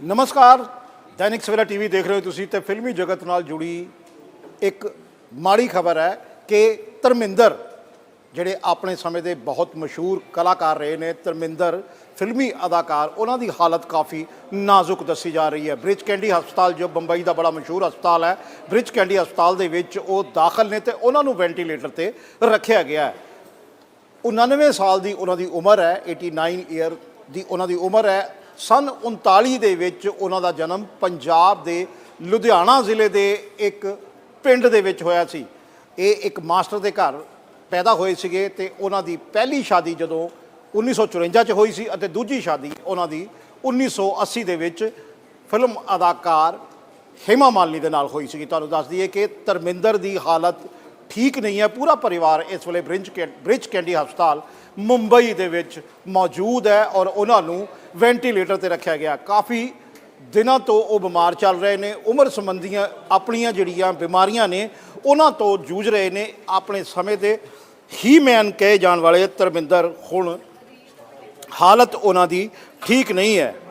ਨਮਸਕਾਰ। ਦੈਨਿਕ ਸਵੇਰਾ ਟੀਵੀ ਦੇਖ ਰਹੇ ਹੋ ਤੁਸੀਂ ਤੇ ਫਿਲਮੀ ਜਗਤ ਨਾਲ ਜੁੜੀ ਇੱਕ ਮਾੜੀ ਖਬਰ ਹੈ ਕਿ ਧਰਮਿੰਦਰ, ਜਿਹੜੇ ਆਪਣੇ ਸਮੇਂ ਦੇ ਬਹੁਤ ਮਸ਼ਹੂਰ ਕਲਾਕਾਰ ਰਹੇ ਨੇ, ਧਰਮਿੰਦਰ ਫਿਲਮੀ ਅਦਾਕਾਰ, ਉਹਨਾਂ ਦੀ ਹਾਲਤ ਕਾਫੀ ਨਾਜ਼ੁਕ ਦੱਸੀ ਜਾ ਰਹੀ ਹੈ। ਬ੍ਰਿਜ ਕੈਂਡੀ ਹਸਪਤਾਲ, ਜੋ ਬੰਬਈ ਦਾ ਬੜਾ ਮਸ਼ਹੂਰ ਹਸਪਤਾਲ ਹੈ, ਬ੍ਰਿਜ ਕੈਂਡੀ ਹਸਪਤਾਲ ਦੇ ਵਿੱਚ ਉਹ ਦਾਖਲ ਨੇ ਤੇ ਉਹਨਾਂ ਨੂੰ ਵੈਂਟੀਲੇਟਰ ਤੇ ਰੱਖਿਆ ਗਿਆ ਹੈ। 99 ਸਾਲ ਦੀ ਉਹਨਾਂ ਦੀ ਉਮਰ ਹੈ 89 ਈਅਰ ਦੀ ਉਹਨਾਂ ਦੀ ਉਮਰ ਹੈ। ਸਨ 39 ਦੇ ਵਿੱਚ ਉਹਨਾਂ ਦਾ ਜਨਮ ਪੰਜਾਬ ਦੇ ਲੁਧਿਆਣਾ ਜ਼ਿਲ੍ਹੇ ਦੇ ਇੱਕ ਪਿੰਡ ਦੇ ਵਿੱਚ ਹੋਇਆ ਸੀ। ਇਹ ਇੱਕ ਮਾਸਟਰ ਦੇ ਘਰ ਪੈਦਾ ਹੋਏ ਸੀਗੇ ਤੇ ਉਹਨਾਂ ਦੀ ਪਹਿਲੀ ਸ਼ਾਦੀ ਜਦੋਂ 1954 ਚ ਹੋਈ ਸੀ ਅਤੇ ਦੂਜੀ ਸ਼ਾਦੀ ਉਹਨਾਂ ਦੀ 1980 ਦੇ ਵਿੱਚ ਫਿਲਮ ਅਦਾਕਾਰ ਹੇਮਾ ਮਾਲਨੀ ਦੇ ਨਾਲ ਹੋਈ ਸੀਗੀ। ਤੁਹਾਨੂੰ ਦੱਸ ਦਈਏ ਕਿ ਧਰਮਿੰਦਰ ਦੀ ਹਾਲਤ ਠੀਕ ਨਹੀਂ ਹੈ। ਪੂਰਾ ਪਰਿਵਾਰ ਇਸ ਵੇਲੇ ਬ੍ਰਿੰਜ ਕੈ, ਬ੍ਰਿਜ ਕੈਂਡੀ ਹਸਪਤਾਲ ਮੁੰਬਈ ਦੇ ਵਿੱਚ ਮੌਜੂਦ ਹੈ ਔਰ ਉਹਨਾਂ ਨੂੰ ਵੈਂਟੀਲੇਟਰ ਤੇ ਰੱਖਿਆ ਗਿਆ। ਕਾਫੀ ਦਿਨਾਂ ਤੋਂ ਉਹ ਬਿਮਾਰ ਚੱਲ ਰਹੇ ਨੇ। ਉਮਰ ਸੰਬੰਧੀਆਂ ਆਪਣੀਆਂ ਜਿਹੜੀਆਂ ਬਿਮਾਰੀਆਂ ਨੇ, ਉਹਨਾਂ ਤੋਂ ਜੂਝ ਰਹੇ ਨੇ। ਆਪਣੇ ਸਮੇਂ ਦੇ ਹੀ ਮੈਨ ਕਹੇ ਜਾਣ ਵਾਲੇ ਧਰਮਿੰਦਰ ਹੁਣ ਹਾਲਤ ਉਹਨਾਂ ਦੀ ਠੀਕ ਨਹੀਂ ਹੈ।